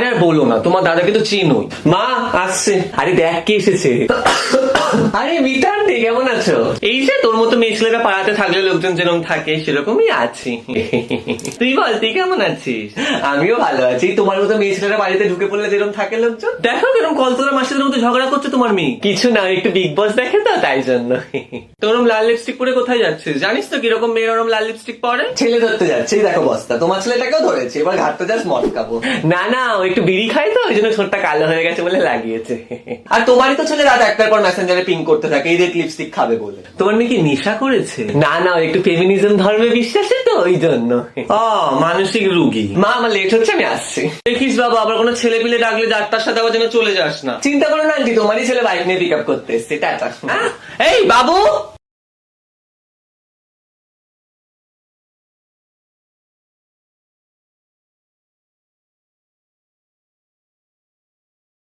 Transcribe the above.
আরে আর বলো না তোমার দাদাকে তো চিনোই। মা আসছে। আরে দেখ কে এসেছে। আরে মিতান্তি কেমন আছো? এই যে তোর মতো মেয়ে ছেলেরা পাড়াতে থাকলে লোকজন যেরকম থাকে সেরকমই আছি। তুই বল তুই কেমন আছিস? আমিও ভালো আছি। তোমার মতো মেয়ে ছেলেরা বাড়িতে ঢুকে পড়লে যেরকম থাকে লোকজন? দেখো কীরকম কলতলা মাসিদের মতো ঝগড়া করছে তোমার মেয়ে। কিছু না একটু বিগ বস দেখে তো তাই জন্য। তোরম লাল লিপস্টিক পরে কোথায় যাচ্ছিস? জানিস তো কীরকম মেয়ের ওরম লাল লিপস্টিক পরে? ছেলে ধরতে যাচ্ছে দেখো বস্তা। তোমার ছেলেটাকেও ধরেছে এবার ঘাটতে যাস মদ খাব না না ও একটু বিড়ি খায় তো ওই জন্য ছোটটা কালো হয়ে গেছে বলে লাগিয়েছে। আর তোমারই তো ছেলে রাত একটার পর মেসেঞ্জারে পিং করতে থাকে এই রেড লিপস্টিক খাবে বলে। তোমার নাকি নেশা করেছে? না না একটু ফেমিনিজম ধর্মে বিশ্বাসী তো ওই জন্য। ও মানসিক রুগী। মা আমার লেট হচ্ছে আমি আসছি। দেখিস বাবা আবার কোনো ছেলে পিলে ডাকলে ডাক্তার সাথে আবার যেন চলে যাস না। চিন্তা করো না আন্টি তোমারই ছেলে বাইক নিয়ে পিক আপ করতে এসছে টাটা। এই বাবু!